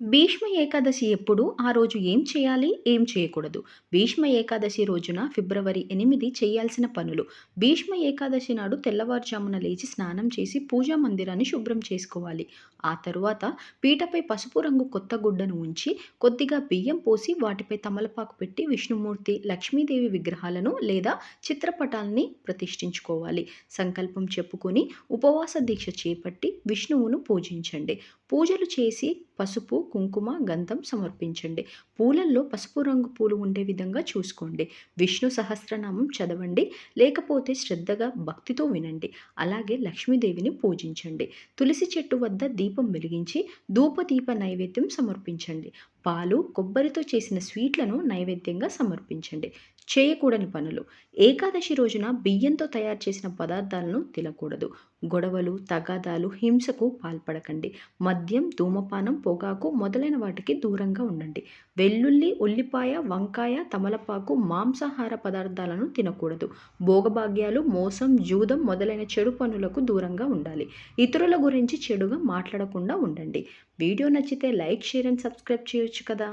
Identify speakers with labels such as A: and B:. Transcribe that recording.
A: భీష్మ ఏకాదశి ఎప్పుడు? ఆ రోజు ఏం చేయాలి? ఏం చేయకూడదు. భీష్మ ఏకాదశి రోజున ఫిబ్రవరి ఎనిమిది చేయాల్సిన పనులు. భీష్మ ఏకాదశి నాడు తెల్లవారుజామున లేచి స్నానం చేసి పూజా మందిరాన్ని శుభ్రం చేసుకోవాలి. ఆ తరువాత పీటపై పసుపు రంగు కొత్త గుడ్డను ఉంచి కొద్దిగా బియ్యం పోసి వాటిపై తమలపాకు పెట్టి విష్ణుమూర్తి లక్ష్మీదేవి విగ్రహాలను లేదా చిత్రపటాలని ప్రతిష్ఠించుకోవాలి. సంకల్పం చెప్పుకొని ఉపవాస దీక్ష చేపట్టి విష్ణువును పూజించండి. పూజలు చేసి పసుపు కుంకుమ గంధం సమర్పించండి. పూలల్లో పసుపు రంగు పూలు ఉండే విధంగా చూసుకోండి. విష్ణు సహస్రనామం చదవండి. లేకపోతే శ్రద్ధగా భక్తితో వినండి. అలాగే లక్ష్మీదేవిని పూజించండి. తులసి చెట్టు వద్ద దీపం వెలిగించి ధూపదీప నైవేద్యం సమర్పించండి. పాలు కొబ్బరితో చేసిన స్వీట్లను నైవేద్యంగా సమర్పించండి. చేయకూడని పనులు. ఏకాదశి రోజున బియ్యంతో తయారు చేసిన పదార్థాలను తినకూడదు. గొడవలు తగాదాలు హింసకు పాల్పడకండి. మద్యం ధూమపానం పొగాకు మొదలైన వాటికి దూరంగా ఉండండి. వెల్లుల్లి ఉల్లిపాయ వంకాయ తమలపాకు మాంసాహార పదార్థాలను తినకూడదు. భోగభాగ్యాలు మోసం జూదం మొదలైన చెడు పనులకు దూరంగా ఉండాలి. ఇతరుల గురించి చెడుగా మాట్లాడకుండా ఉండండి. వీడియో నచ్చితే లైక్ షేర్ అండ్ సబ్స్క్రైబ్ చేయొచ్చు కదా.